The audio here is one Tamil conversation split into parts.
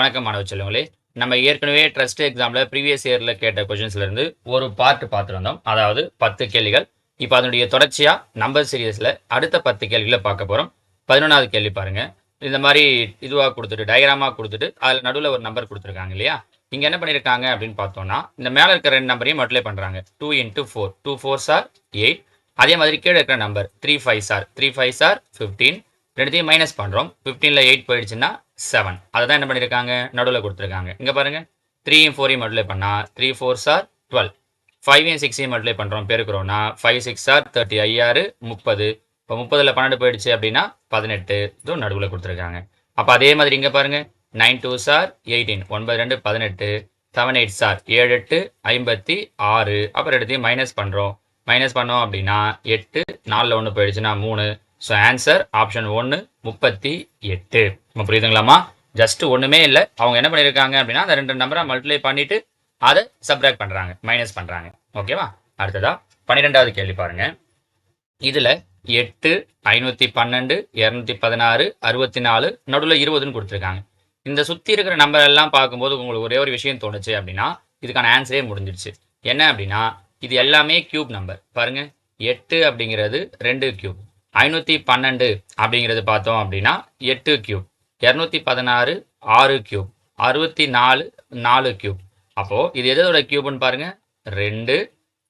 வணக்கம் மாணவ செல்வங்களே. நம்ம ஏற்கனவே ட்ரஸ்ட் எக்ஸாமில் ப்ரீவியஸ் இயரில் கேட்ட கொஷின்ஸ்லேருந்து ஒரு பார்ட் பார்த்துருந்தோம் அதாவது பத்து கேள்விகள். இப்போ அதனுடைய தொடர்ச்சியாக நம்பர் சீரியஸில் அடுத்த பத்து கேள்விகளை பார்க்க போகிறோம் பதினொன்றாவது கேள்வி பாருங்க. இந்த மாதிரி இதுவாக கொடுத்துட்டு டயக்ராமாக கொடுத்துட்டு அதில் நடுவில் ஒரு நம்பர் கொடுத்துருக்காங்க இல்லையா? இங்கே என்ன பண்ணியிருக்காங்க அப்படின்னு பார்த்தோம்னா இந்த மேலே இருக்கிற ரெண்டு நம்பரையும் மல்டிப்ளை பண்ணுறாங்க two into four two four sir eight அதே மாதிரி கீழே இருக்கிற number three five sir three five sir fifteen ரெண்டுத்தையும் மைனஸ் பண்ணுறோம் ஃபிஃப்டீனில் எயிட் போயிடுச்சுன்னா செவன் அதை தான் என்ன பண்ணியிருக்காங்க நடுவில் கொடுத்துருக்காங்க. இங்கே பாருங்கள் த்ரீயும் ஃபோரையும் மல்டிப்ளை பண்ணால் த்ரீ ஃபோர் சார் டுவெல் ஃபைவையும் சிக்ஸையும் மல்டிப்ளை பண்ணுறோம் பெருக்கிறோம்னா ஃபைவ் சிக்ஸ் சார் தேர்ட்டி ஐயாறு முப்பது. இப்போ முப்பதில் பன்னெண்டு போயிடுச்சு அப்படின்னா பதினெட்டு. இதுவும் நடுவில் கொடுத்துருக்காங்க. அப்போ அதே மாதிரி இங்கே பாருங்கள் நைன் டூ சார் எயிட்டீன் ஒன்பது ரெண்டு பதினெட்டு. செவன் எயிட் சார் ஏழு எட்டு ஐம்பத்தி ஆறு. அப்புறம் எடுத்து மைனஸ் பண்ணுறோம் மைனஸ் பண்ணோம் அப்படின்னா எட்டு நாலில் ஒன்று போயிடுச்சுன்னா மூணு. ஸோ ஆன்சர் ஆப்ஷன் ஒன்று முப்பத்தி எட்டு. நம்ம புரியுதுங்களாம்மா? ஜஸ்ட் ஒன்றுமே இல்லை. அவங்க என்ன பண்ணியிருக்காங்க அப்படின்னா அந்த ரெண்டு நம்பரை மல்டிப்ளை பண்ணிட்டு அதை சப்ராக்ட் பண்ணுறாங்க மைனஸ் பண்ணுறாங்க ஓகேவா அடுத்ததா பன்னிரெண்டாவது கேள்வி பாருங்க. இதில் எட்டு ஐநூற்றி பன்னெண்டு இரநூத்தி பதினாறு அறுபத்தி நாலு நடுவில் இருபதுன்னு கொடுத்துருக்காங்க. இந்த சுற்றி இருக்கிற நம்பர் எல்லாம் பார்க்கும்போது உங்களுக்கு ஒரே ஒரு விஷயம் தோணுச்சு அப்படின்னா இதுக்கான ஆன்சரே முடிஞ்சிடுச்சு. என்ன அப்படின்னா இது எல்லாமே கியூப் நம்பர் பாருங்க எட்டு அப்படிங்கிறது ரெண்டு கியூப் ஐநூற்றி பன்னெண்டு அப்படிங்கிறது பார்த்தோம் அப்படின்னா எட்டு கியூப் இரநூத்தி பதினாறு ஆறு கியூப் அறுபத்தி நாலு நாலு கியூப் அப்போது இது எதோட கியூப்னு பாருங்க. ரெண்டு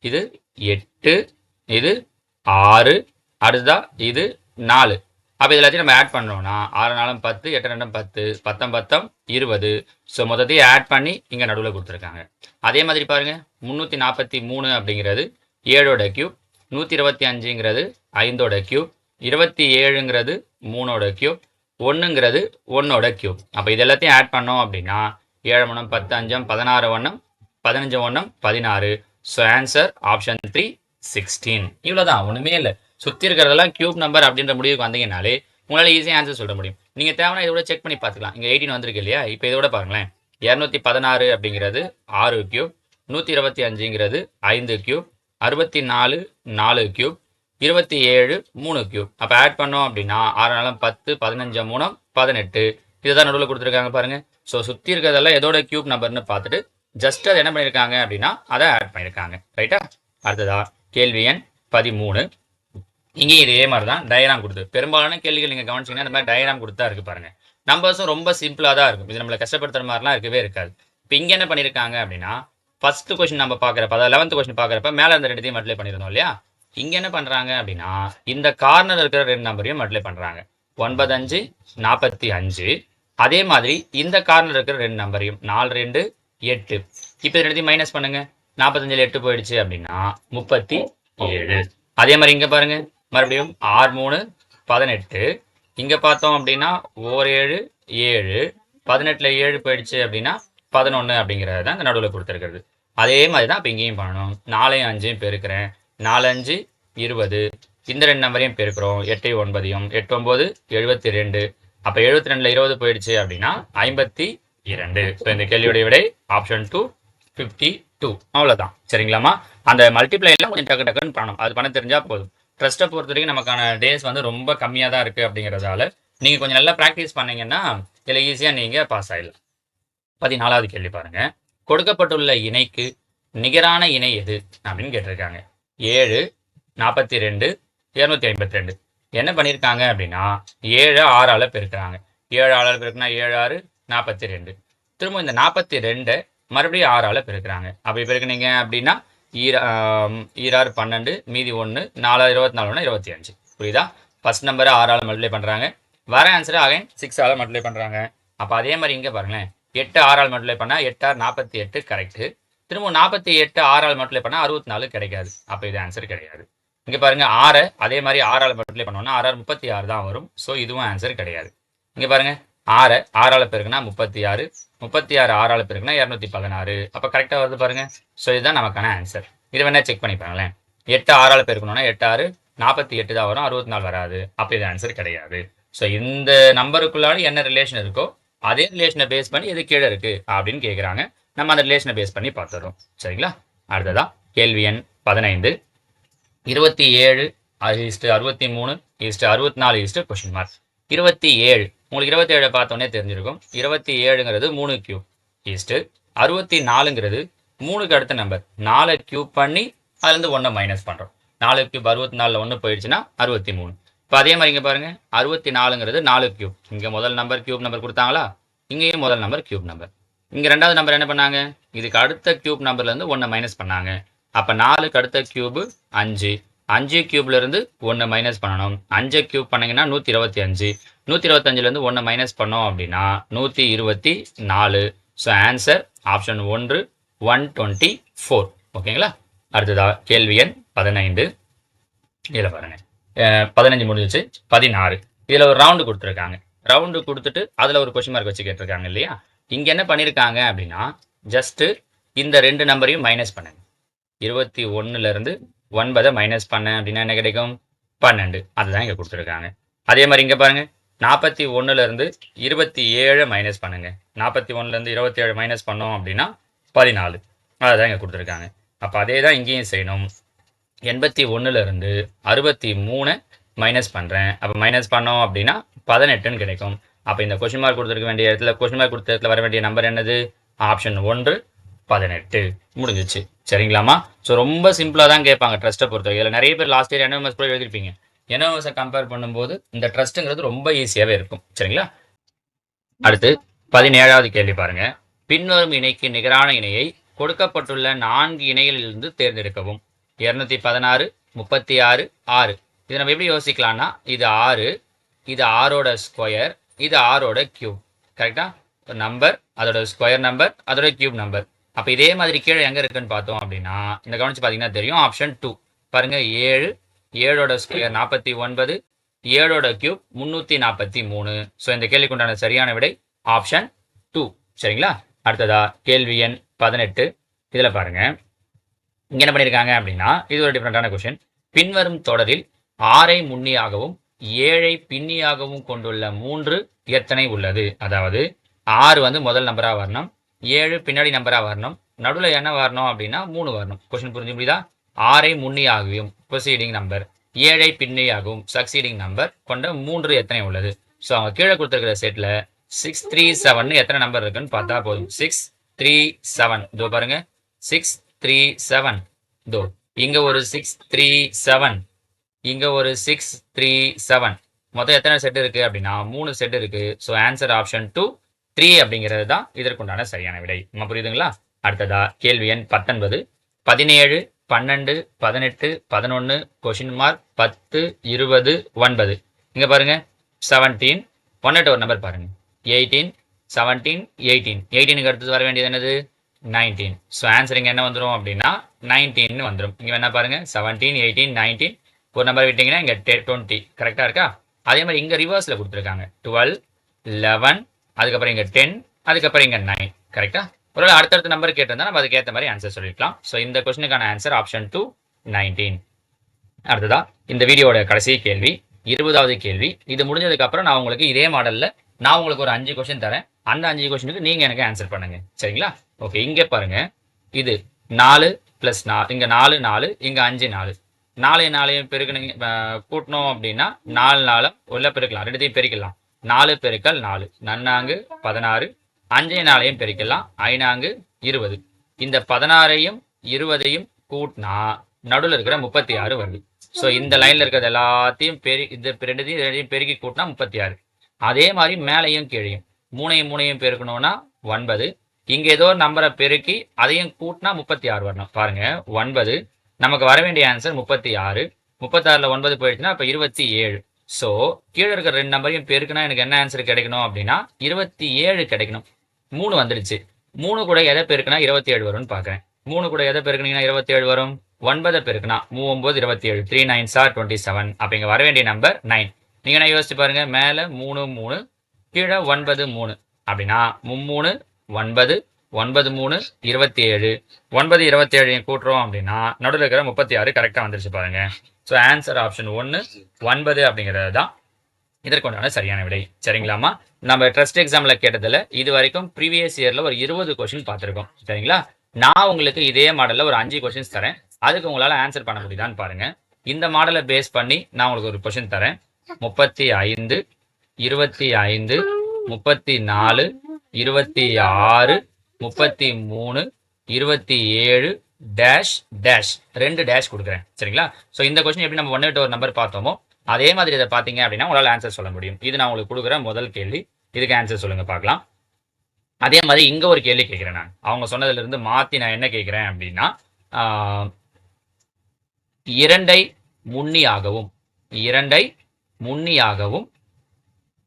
இது எட்டு இது ஆறு அடுத்ததா இது நாலு. அப்போ இது எல்லாத்தையும் நம்ம ஆட் பண்ணோம்னா ஆறு நாளும் பத்து எட்டு ரெண்டும் பத்து பத்தம் பத்தம் இருபது. ஸோ மொத்தத்தையும் ஆட் பண்ணி இங்கே நடுவில் கொடுத்துருக்காங்க. அதே மாதிரி பாருங்க. முந்நூற்றி நாற்பத்தி மூணு அப்படிங்கிறது ஏழோட கியூப் நூற்றி இருபத்தி அஞ்சுங்கிறது ஐந்தோட கியூப் இருபத்தி ஏழுங்கிறது மூணோட கியூப் ஒன்றுங்கிறது ஒன்றோட கியூப் அப்போ இது எல்லாத்தையும் ஆட் பண்ணோம் அப்படின்னா ஏழு மணம் பத்து அஞ்சம் பதினாறு ஒன்றம் பதினஞ்சு ஒன்றம் பதினாறு. So answer option three sixteen இவ்வளோதான் ஒன்றுமே இல்லை. சுற்றி இருக்கிறதெல்லாம் கியூப் நம்பர் அப்படின்ற முடிவுக்கு வந்தீங்கனாலே உங்களால் ஈஸியாக ஆன்சர் சொல்ல முடியும். நீங்கள் தேவைன்னா இதோட செக் பண்ணி பார்த்துக்கலாம். இங்கே எயிட்டின் வந்திருக்கு இல்லையா? இப்போ இதோட பாருங்களேன். இரநூத்தி பதினாறு அப்படிங்கிறது ஆறு கியூப் நூற்றி இருபத்தி அஞ்சுங்கிறது ஐந்து கியூப் அறுபத்தி நாலு நாலு கியூப் இருபத்தி ஏழு மூணு கியூப் அப்போ ஆட் பண்ணோம் அப்படின்னா ஆறு நாளும் பத்து பதினஞ்சு மூணம் பதினெட்டு. இதுதான் நடுவில் கொடுத்துருக்காங்க பாருங்க. ஸோ சுற்றி இருக்கிறதெல்லாம் எதோட கியூப் நம்பர்னு பார்த்துட்டு ஜஸ்ட் அதை என்ன பண்ணியிருக்காங்க அப்படின்னா அதை ஆட் பண்ணியிருக்காங்க. ரைட்டா அடுத்ததா கேள்வி எண் பதிமூணு. இங்கேயும் இதே மாதிரி தான் டயராம் கொடுத்து பெரும்பாலான கேள்விகள் நீங்கள் கவனிச்சிங்கன்னா இந்த மாதிரி டயராம் கொடுத்தா இருக்கு பாருங்க. நம்பர்ஸும் ரொம்ப சிம்பிளாக தான் இருக்கும். இது நம்மளை கஷ்டப்படுத்துற மாதிரிலாம் இருக்கவே இருக்காது. இப்போ இங்கே என்ன பண்ணியிருக்காங்க அப்படின்னா ஃபர்ஸ்ட் கொஸ்டின் நம்ம பார்க்குறப்ப அதாவது லெவன்த் கொஸ்டின் பார்க்குறப்ப மேலே இருந்த ரெண்டுத்தையும் மல்டிப்ளை பண்ணியிருந்தோம் இல்லையா? இங்கே என்ன பண்ணுறாங்க அப்படின்னா இந்த கார்னர் இருக்கிற ரெண்டு நம்பரையும் மல்டிப்ளை பண்ணுறாங்க ஒன்பது அஞ்சு நாற்பத்தி அஞ்சு. அதே மாதிரி இந்த கார்னர் இருக்கிற ரெண்டு நம்பரையும் நாலு ரெண்டு எட்டு. இப்போ ரெண்டுத்தையும் மைனஸ் பண்ணுங்க. நாற்பத்தஞ்சில் எட்டு போயிடுச்சு அப்படின்னா முப்பத்தி ஏழு. அதே மாதிரி இங்கே பாருங்க. மறுபடியும் ஆறு மூணு பதினெட்டு. இங்கே பார்த்தோம் அப்படின்னா ஓர் ஏழு ஏழு. பதினெட்டில் ஏழு போயிடுச்சு அப்படின்னா பதினொன்று அப்படிங்கிறது தான் இந்த நடுவில் கொடுத்துருக்கிறது. அதே மாதிரி தான் இப்போ இங்கேயும் பண்ணணும். நாலையும் அஞ்சையும் பெருக்கிறேன். நாலஞ்சு இருபது. இந்த ரெண்டு நம்பரையும் பெருக்கிறோம். எட்டு ஒன்பதையும். எட்டு ஒம்பது எழுபத்தி ரெண்டு அப்போ எழுபத்தி ரெண்டில் இருபது போயிடுச்சு அப்படின்னா ஐம்பத்தி இரண்டு. ஸோ இந்த கேள்வியுடைய விடை ஆப்ஷன் டூ ஃபிஃப்டி டூ அவ்வளோதான் சரிங்களாம்மா? அந்த மல்டிப்ளைலாம் கொஞ்சம் டக்கு டக்குன்னு பண்ணணும். அது பண்ண தெரிஞ்சால் போதும். ட்ரஸ்ட்டை பொறுத்த வரைக்கும் நமக்கான டேஸ் வந்து ரொம்ப கம்மியாக தான் இருக்குது அப்படிங்கிறதால நீங்கள் கொஞ்சம் நல்லா ப்ராக்டிஸ் பண்ணீங்கன்னா இதில் ஈஸியாக நீங்கள் பாஸ் ஆகிடலாம் பதினாலாவது கேள்வி பாருங்க. கொடுக்கப்பட்டுள்ள இணைக்கு நிகரான இணை எது? அப்படின்னு கேட்டிருக்காங்க. ஏழு நாற்பத்தி ரெண்டு இரநூத்தி ஐம்பத்தி ரெண்டு என்ன பண்ணியிருக்காங்க அப்படின்னா ஏழு ஆறால பெருக்கிறாங்க. ஏழு ஆளால் பெருக்குனா ஏழு ஆறு நாற்பத்தி ரெண்டு திரும்ப இந்த நாற்பத்தி ரெண்டை மறுபடியும் ஆறால பெருக்கிறாங்க. அப்படி பெருக்குனீங்க அப்படின்னா ஈர ஈராறு பன்னெண்டு மீதி ஒன்று நாலு இருபத்தி நாலுனா இருபத்தி அஞ்சு புரியுதா ஃபர்ஸ்ட் நம்பரை ஆறால் மல்டிப்ளை பண்ணுறாங்க வர ஆன்சரை அகைன் சிக்ஸ் ஆல் மல்டிப்ளை பண்ணுறாங்க அப்போ அதே மாதிரி இங்கே பாருங்களேன். எட்டு ஆறால் மல்டிப்ளை பண்ணால் எட்டார் நாற்பத்தி எட்டு கரெக்டு திரும்ப நாற்பத்தி எட்டு ஆறால் மல்டிப்ளை பண்ணால் அறுபத்தி நாலு கிடைக்காது. அப்போ இது ஆன்சர் கிடையாது. இங்கே பாருங்க ஆறு அதே மாதிரி ஆறால் மல்டிப்ளை பண்ணோம்னா ஆறாறு முப்பத்தி ஆறு தான் வரும். ஸோ இதுவும் ஆன்சர் கிடையாது. இங்கே பாருங்க ஆறு ஆறால் பெருக்குனா முப்பத்தி ஆறு முப்பத்தி ஆறு ஆறால் பெருக்குனா இரநூத்தி பதினாறு. அப்போ கரெக்டாக வருது பாருங்க. ஸோ இதுதான் நமக்கான ஆன்சர் இதை வேணா செக் பண்ணி பாருங்களேன். எட்டு ஆறால் பெருக்கணும்னா எட்டு ஆறு நாற்பத்தி எட்டு தான் வரும் அறுபத்தி நாலு வராது. அப்போ இது ஆன்சர் கிடையாது. ஸோ இந்த நம்பருக்குள்ளாடி என்ன ரிலேஷன் இருக்கோ அதே ரிலேஷனை பேஸ் பண்ணி எது கீழே இருக்கு அப்படின்னு கேட்குறாங்க நம்ம அந்த ரிலேஷனை பேஸ் பண்ணி பார்த்துடுறோம். சரிங்களா? அடுத்ததா கேள்வி எண் பதினைந்து. இருபத்தி ஏழு இஸ்ட்டு அறுபத்தி மூணு இஸ்ட்டு அறுபத்தி நாலு இஸ்ட்டு கொஷின் மார்க் இருபத்தி ஏழு. உங்களுக்கு இருபத்தி ஏழை பார்த்தோன்னே தெரிஞ்சிருக்கும். இருபத்தி ஏழுங்கிறது மூணு கியூப் ஈஸ்ட்டு அறுபத்தி நாலுங்கிறது மூணுக்கு அடுத்த நம்பர் நாலை கியூப் பண்ணி அதுலேருந்து ஒன்றை மைனஸ் பண்ணுறோம் நாலு கியூப் அறுபத்தி நாலில் ஒன்று போயிடுச்சுன்னா அறுபத்தி மூணு. இப்போ அதே மாதிரி இங்கே பாருங்கள் அறுபத்தி நாலுங்கிறது நாலு கியூப் இங்கே முதல் நம்பர் கியூப் நம்பர் கொடுத்தாங்களா? இங்கேயும் முதல் நம்பர் கியூப் நம்பர் இங்கே ரெண்டாவது நம்பர் என்ன பண்ணாங்க? இதுக்கு அடுத்த கியூப் நம்பர்லேருந்து ஒன்றை மைனஸ் பண்ணாங்க. அப்போ நாலுக்கு அடுத்த கியூபு அஞ்சு. அஞ்சு க்யூப்லேருந்து ஒன்று மைனஸ் பண்ணணும். அஞ்சை கியூப் பண்ணீங்கன்னா நூற்றி இருபத்தி அஞ்சு நூற்றி இருபத்தஞ்சிலேருந்து ஒன்று மைனஸ் பண்ணோம் அப்படின்னா நூற்றி இருபத்தி நாலு ஸோ ஆன்சர் ஆப்ஷன் ஒன்று ஒன் டுவெண்ட்டி ஃபோர் ஓகேங்களா அடுத்ததா கேள்வி எண் பதினைந்து. இதில் பாருங்கள் பதினஞ்சு முடிஞ்சிச்சு. பதினாறு. இதில் ஒரு ரவுண்டு கொடுத்துருக்காங்க. ரவுண்டு கொடுத்துட்டு அதில் ஒரு கொஷின் மார்க் வச்சு கேட்டிருக்காங்க இல்லையா? இங்கே என்ன பண்ணியிருக்காங்க அப்படின்னா ஜஸ்ட்டு இந்த ரெண்டு நம்பரையும் மைனஸ் பண்ணுங்க. இருபத்தி ஒன்றுலேருந்து ஒன்பதை மைனஸ் பண்ணேன் அப்படின்னா என்ன கிடைக்கும்? பன்னெண்டு. அதுதான் இங்கே கொடுத்துருக்காங்க. அதே மாதிரி இங்கே பாருங்கள் நாற்பத்தி ஒன்றுலேருந்து இருபத்தி ஏழு மைனஸ் பண்ணுங்க. நாற்பத்தி ஒன்றுலேருந்து இருபத்தி ஏழு மைனஸ் பண்ணோம் அப்படின்னா பதினாலு. அதுதான் இங்கே கொடுத்துருக்காங்க. அப்போ அதே தான் இங்கேயும் செய்யணும். எண்பத்தி ஒன்றுலேருந்து அறுபத்தி மூணு மைனஸ் பண்ணுறேன் அப்போ மைனஸ் பண்ணோம் அப்படின்னா பதினெட்டுன்னு கிடைக்கும். அப்போ இந்த கொஷின் மார்க் கொடுத்துருக்க வேண்டிய இடத்துல கொஷின் மார்க் கொடுத்த இடத்துல வர வேண்டிய நம்பர் என்னது? ஆப்ஷன் ஒன்று பதினெட்டு. முடிஞ்சிச்சு. சரிங்களாமா ஸோ ரொம்ப சிம்பிளாக தான் கேட்பாங்க ட்ரஸ்ட்டை பொறுத்தவரை இதில் நிறைய பேர் லாஸ்ட் இயர் என்எம்எஸ் கூட எழுதிருப்பீங்க என்எம்எஸை கம்பேர் பண்ணும்போது இந்த ட்ரஸ்ட்டுங்கிறது ரொம்ப ஈஸியாகவே இருக்கும். சரிங்களா? அடுத்து பதினேழாவது கேள்வி பாருங்க. பின்வரும் இணைக்கு நிகரான இணையை கொடுக்கப்பட்டுள்ள நான்கு இணைகளிலிருந்து தேர்ந்தெடுக்கவும். இரநூத்தி பதினாறு முப்பத்தி ஆறு ஆறு. இதை நம்ம எப்படி யோசிக்கலாம்னா இது ஆறு இது ஆறோட ஸ்கொயர் இது ஆறோட கியூப் கரெக்டா நம்பர் அதோட ஸ்கொயர் நம்பர் அதோட கியூப் நம்பர் அப்போ இதே மாதிரி கீழே எங்கே இருக்குன்னு பார்த்தோம் அப்படின்னா இந்த கவனிச்சு பார்த்தீங்கன்னா தெரியும் ஆப்ஷன் டூ பாருங்க ஏழு ஏழோட ஸ்கொயர் நாற்பத்தி ஒன்பது ஏழோட கியூப் முந்நூற்றி நாற்பத்தி மூணு. ஸோ இந்த கேள்விக்கு உண்டான சரியான விடை ஆப்ஷன் டூ சரிங்களா? அடுத்ததா கேள்வி எண் பதினெட்டு. இதில் பாருங்க. இங்கே என்ன பண்ணியிருக்காங்க அப்படின்னா இது ஒரு டிஃப்ரெண்டான கொஷின் பின்வரும் தொடரில் ஆறை முன்னியாகவும் ஏழை பின்னியாகவும் கொண்டுள்ள மூன்று எத்தனை உள்ளது? அதாவது ஆறு வந்து முதல் நம்பராக வரணும் ஏழு பின்னாடி நம்பராக வரணும் நடுவில் என்ன வரணும் அப்படின்னா மூணு வரணும். கொஷின் புரிஞ்சு முடியுதா? ஆறை முன்னியாகவும் ப்ரொசீடிங் நம்பர் ஏழை பின்னியாகவும் சக்சீடிங் நம்பர் கொண்ட மூன்று எத்தனை உள்ளது? ஸோ அவங்க கீழே கொடுத்துருக்கிற செட்டில் சிக்ஸ் த்ரீ செவன் எத்தனை நம்பர் இருக்குன்னு பார்த்தா போதும். சிக்ஸ் த்ரீ செவன் இதோ பாருங்க. சிக்ஸ் த்ரீ செவன் தோ இங்கே ஒரு சிக்ஸ் த்ரீ செவன் இங்கே ஒரு சிக்ஸ் த்ரீ செவன் மொத்தம் எத்தனை செட் இருக்குது அப்படின்னா மூணு செட் இருக்குது so answer option two three அப்படிங்கிறது தான் இதற்குண்டான சரியான விடை. நம்ம புரியுதுங்களா? அடுத்ததா கேள்வி எண் பத்தொன்பது. பதினேழு பன்னெண்டு பதினெட்டு பதினொன்று கொஷின் மார்க் பத்து இருபது ஒன்பது. இங்கே பாருங்க செவன்டீன் ஒன்னுட்டு ஒரு நம்பர் பாருங்க. எயிட்டீன் செவன்டீன் எயிட்டீன் எயிட்டீனுக்கு அடுத்தது வர வேண்டியது என்னது? நைன்டீன். ஸோ ஆன்சர் இங்கே என்ன வந்துடும் அப்படின்னா நைன்டீன் வந்துடும் இங்கே வேணா பாருங்க. செவன்டீன் எயிட்டீன் நைன்டீன் ஒரு நம்பர் விட்டீங்கன்னா இங்கே டெ டுவெண்ட்டி கரெக்டாக இருக்கா? அதே மாதிரி இங்கே ரிவர்ஸில் கொடுத்துருக்காங்க. டுவெல் லெவன் அதுக்கப்புறம் இங்கே டென் அதுக்கப்புறம் இங்கே நைன் கரெக்டா ஒருவேளை அடுத்தடுத்த நம்பர் கேட்டிருந்தா நம்ம அதுக்கேற்ற மாதிரி ஆன்சர் சொல்லிக்கலாம் ஸோ இந்த கொஸ்டினுக்கான ஆன்சர் ஆப்ஷன் டூ நைன்டீன் அடுத்ததா இந்த வீடியோட கடைசி கேள்வி இருபதாவது கேள்வி. இது முடிஞ்சதுக்கப்புறம் நான் உங்களுக்கு இதே மாடலில் நான் உங்களுக்கு ஒரு அஞ்சு கொஸ்டின் தரேன். அந்த அஞ்சு கொஸ்டினுக்கு நீங்க எனக்கு ஆன்சர் பண்ணுங்க. சரிங்களா? ஓகே இங்கே பாருங்க. இது நாலு பிளஸ் நா இங்க நாலு நாலு இங்க அஞ்சு நாலு. நாலு நாளையும் பெருக்கணும் கூட்டணும் அப்படின்னா நாலு நாளும் உள்ள பெருக்கலாம். ரெண்டுத்தையும் பெருக்கலாம். நாலு பெருக்கல் நாலு. நன்னாங்கு பதினாறு அஞ்சே நாளையும் பெருக்கலாம். ஐநாங்கு இருபது. இந்த பதினாறையும் இருபதையும் கூட்டினா நடுவில் இருக்கிற முப்பத்தி ஆறு வருது. ஸோ இந்த லைன்ல இருக்கிறது எல்லாத்தையும் பெரு இந்த ரெண்டுத்தையும் ரெண்டையும் பெருக்கி கூட்டினா முப்பத்தி ஆறு அதே மாதிரி மேலையும் கீழையும். மூணையும் மூணையும் பெருக்கணும்னா ஒன்பது. இங்க ஏதோ ஒரு நம்பரை பெருக்கி அதையும் கூட்டினா முப்பத்தி ஆறு வரணும். பாருங்க ஒன்பது. நமக்கு வர வேண்டிய ஆன்சர் முப்பத்தி ஆறு. முப்பத்தாறுல ஒன்பது போயிடுச்சுன்னா அப்ப இருபத்தி ஏழு. ஸோ கீழே இருக்கிற ரெண்டு நம்பரையும் பெருக்குனா எனக்கு என்ன ஆன்சர் கிடைக்கணும் அப்படின்னா இருபத்தி ஏழு கிடைக்கணும். மூணு வந்துடுச்சு. மூணு கூட எதை பெருக்குனா இருபத்தி ஏழு வரும்னு பார்க்குறேன் மூணு கூட எதை பெருக்குனீங்கன்னா இருபத்தி ஏழு வரும்? ஒன்பதை பெருக்குனா மூவொம்பது இருபத்தி ஏழு. Three nine sir twenty seven அப்போ இங்கே வர வேண்டிய நம்பர் நைன் நீங்கள் என்ன யோசிச்சு பாருங்க மேலே மூணு மூணு கீழே ஒன்பது மூணு. அப்படின்னா மும்மூணு ஒன்பது ஒன்பது மூணு இருபத்தி ஏழு ஒன்பது இருபத்தி ஏழு கூட்டுறோம் அப்படின்னா நடுவில் இருக்கிற முப்பத்தி ஆறு கரெக்டாக வந்துருச்சு பாருங்க. ஸோ ஆன்சர் ஆப்ஷன் ஒன்று ஒன்பது அப்படிங்கிறது தான் இதற்குண்டான சரியான விடை. சரிங்களாமா நம்ம ட்ரஸ்ட் எக்ஸாம்ல கேட்டதில் இது வரைக்கும் ப்ரீவியஸ் இயரில் ஒரு இருபது கொஸ்டின் பார்த்துருக்கோம். சரிங்களா? நான் உங்களுக்கு இதே மாடலில் ஒரு அஞ்சு கொஸ்டின்ஸ் தரேன். அதுக்கு உங்களால் ஆன்சர் பண்ண முடியுதான்னு பாருங்கள் இந்த மாடலை பேஸ் பண்ணி நான் உங்களுக்கு ஒரு கொஸ்டின் தரேன். முப்பத்தி ஐந்து இருபத்தி ஐந்து முப்பத்தி நாலு இருபத்தி ஆறு முப்பத்தி மூணு இருபத்தி ஏழு டேஷ் டேஷ் ரெண்டு டேஷ் கொடுக்குறேன். சரிங்களா? ஸோ இந்த கொஸ்டின் எப்படி நம்ம ஒன் எட்டு ஒரு நம்பர் பார்த்தோமோ அதே மாதிரி இதை பார்த்தீங்க அப்படின்னா உங்களால் ஆன்சர் சொல்ல முடியும். இது நான் உங்களுக்கு கொடுக்குற முதல் கேள்வி. இதுக்கு ஆன்சர் சொல்லுங்க பார்க்கலாம். அதே மாதிரி இங்கே ஒரு கேள்வி கேட்குறேன் நான். அவங்க சொன்னதுலேருந்து மாற்றி நான் என்ன கேட்குறேன் அப்படின்னா ஆஹ், இரண்டை முன்னியாகவும் இரண்டை முன்னியாகவும்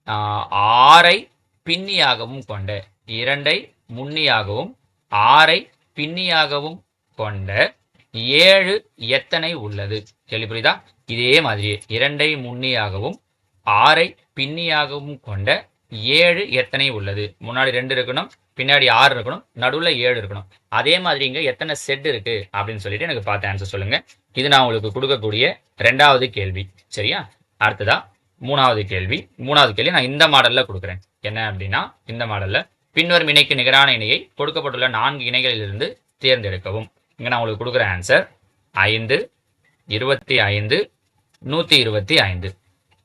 ஆறை பின்னியாகவும் கொண்ட இரண்டை முன்னியாகவும் ஆறை பின்னியாகவும் கொண்ட ஏழு எத்தனை உள்ளது? கேள்வி புரியுதா? இதே மாதிரியே இரண்டை முன்னியாகவும் ஆறை பின்னியாகவும் கொண்ட ஏழு எத்தனை உள்ளது? முன்னாடி ரெண்டு இருக்கணும் பின்னாடி ஆறு இருக்கணும் நடுவில் ஏழு இருக்கணும். அதே மாதிரி இங்கே எத்தனை செட் இருக்கு? அப்படின்னு சொல்லிட்டு எனக்கு பார்த்து ஆன்சர் சொல்லுங்க. இது நான் உங்களுக்கு கொடுக்கக்கூடிய ரெண்டாவது கேள்வி. சரியா? அடுத்ததா மூணாவது கேள்வி. மூணாவது கேள்வி நான் இந்த மாடலில் கொடுக்குறேன். என்ன அப்படின்னா இந்த மாடலில் பின்வரும் இணைக்கு நிகரான இணையை கொடுக்கப்பட்டுள்ள நான்கு இணைகளிலிருந்து தேர்ந்தெடுக்கவும். இங்கே நான் உங்களுக்கு கொடுக்குற ஆன்சர் ஐந்து இருபத்தி ஐந்து நூற்றி இருபத்தி ஐந்து.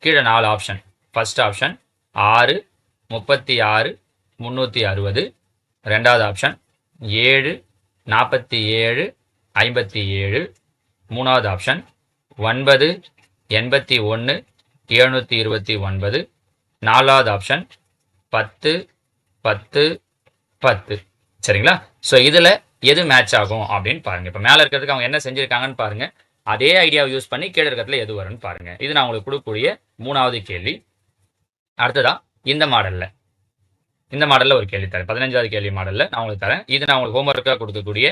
கீழே நாலு ஆப்ஷன் ஃபர்ஸ்ட் ஆப்ஷன் ஆறு முப்பத்தி ஆறு முந்நூற்றி அறுபது. ரெண்டாவது ஆப்ஷன் ஏழு நாற்பத்தி ஏழு ஐம்பத்தி ஏழு. மூணாவது ஆப்ஷன் ஒன்பது எண்பத்தி ஒன்று எழுநூற்றி இருபத்தி ஒன்பது. நாலாவது ஆப்ஷன் பத்து பத்து பத்து. சரிங்களா? ஸோ இதில் எது மேட்ச் ஆகும் அப்படின்னு பாருங்கள் இப்போ மேலே இருக்கிறதுக்கு அவங்க என்ன செஞ்சுருக்காங்கன்னு பாருங்கள் அதே ஐடியாவை யூஸ் பண்ணி கீழே இருக்கிறதுல எது வரும்னு பாருங்கள் இது நான் உங்களுக்கு கொடுக்கக்கூடிய மூணாவது கேள்வி. அடுத்ததான் இந்த மாடலில் இந்த மாடலில் ஒரு கேள்வி தரேன். பதினஞ்சாவது கேள்வி மாடலில் நான் உங்களுக்கு தரேன். இது நான் உங்களுக்கு ஹோம்ஒர்க்காக கொடுக்கக்கூடிய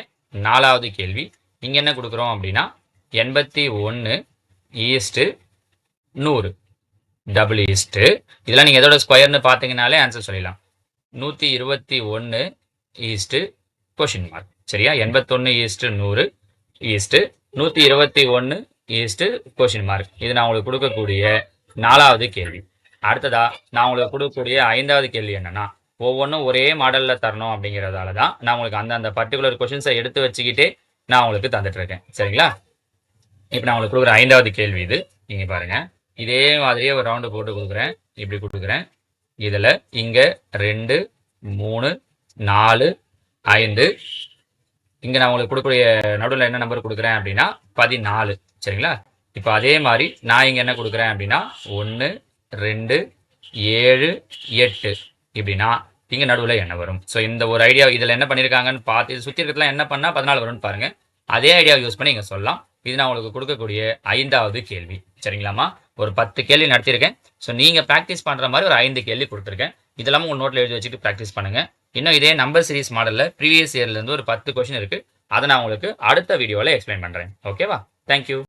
நாலாவது கேள்வி. இங்கே என்ன கொடுக்குறோம் அப்படின்னா எண்பத்தி ஒன்று ஈஸ்ட்டு நூறு. டபுள் ஈஸ்ட்டு இதெல்லாம் நீங்கள் எதோட ஸ்கொயர்னு பார்த்தீங்கனாலே ஆன்சர் சொல்லிடலாம். நூற்றி இருபத்தி ஒன்று ஈஸ்ட்டு கொஷின் மார்க் சரியா? எண்பத்தொன்று ஈஸ்ட்டு நூறு ஈஸ்ட்டு நூற்றி இருபத்தி ஒன்று ஈஸ்ட்டு கொஷின் மார்க் இது நான் உங்களுக்கு கொடுக்கக்கூடிய நாலாவது கேள்வி. அடுத்ததா நான் உங்களுக்கு கொடுக்கக்கூடிய ஐந்தாவது கேள்வி என்னன்னா ஒவ்வொன்றும் ஒரே மாடலில் தரணும் அப்படிங்கிறதால தான் நான் உங்களுக்கு அந்த அந்த பர்டிகுலர் கொஷின்ஸை எடுத்து வச்சுக்கிட்டே நான் உங்களுக்கு தந்துட்டு இருக்கேன். சரிங்களா? இப்போ நான் உங்களுக்கு கொடுக்குற ஐந்தாவது கேள்வி இது. நீங்கள் பாருங்கள் இதே மாதிரியே ஒரு ரவுண்டு போட்டு கொடுக்குறேன். இப்படி கொடுக்குறேன். இதில் இங்கே ரெண்டு மூணு நாலு ஐந்து. இங்கே நான் உங்களுக்கு கொடுக்கக்கூடிய நடுவில் என்ன நம்பர் கொடுக்குறேன் அப்படின்னா பதினாலு. சரிங்களா? இப்போ அதே மாதிரி நான் இங்கே என்ன கொடுக்குறேன் அப்படின்னா ஒன்று ரெண்டு ஏழு எட்டு. இப்படின்னா இங்கே நடுவில் என்ன வரும்? ஸோ இந்த ஒரு ஐடியா இதில் என்ன பண்ணியிருக்காங்கன்னு பார்த்து இது சுற்றி இருக்கிறதுலாம் என்ன பண்ணால் பதினாலு வரும்னு பாருங்கள் அதே ஐடியாவை யூஸ் பண்ணி இங்கே சொல்லலாம். இது நான் உங்களுக்கு கொடுக்கக்கூடிய ஐந்தாவது கேள்வி. சரிங்களாம்மா? ஒரு பத்து கேள்வி நடத்தியிருக்கேன். ஸோ நீங்கள் ப்ராக்டிஸ் பண்ணுற மாதிரி ஒரு ஐந்து கேள்வி கொடுத்துருக்கேன். இதெல்லாம் உங்கள் நோட்டில் எழுதி வச்சுட்டு ப்ராக்டிஸ் பண்ணுங்கள் இன்னும் இதே நம்பர் சீரிஸ் மாடலில் ப்ரீவியஸ் இயர்லேருந்து ஒரு பத்து கொஷின் இருக்குது அதை நான் உங்களுக்கு அடுத்த வீடியோவில் எக்ஸ்பிளைன் பண்ணுறேன் ஓகேவா தேங்க்யூ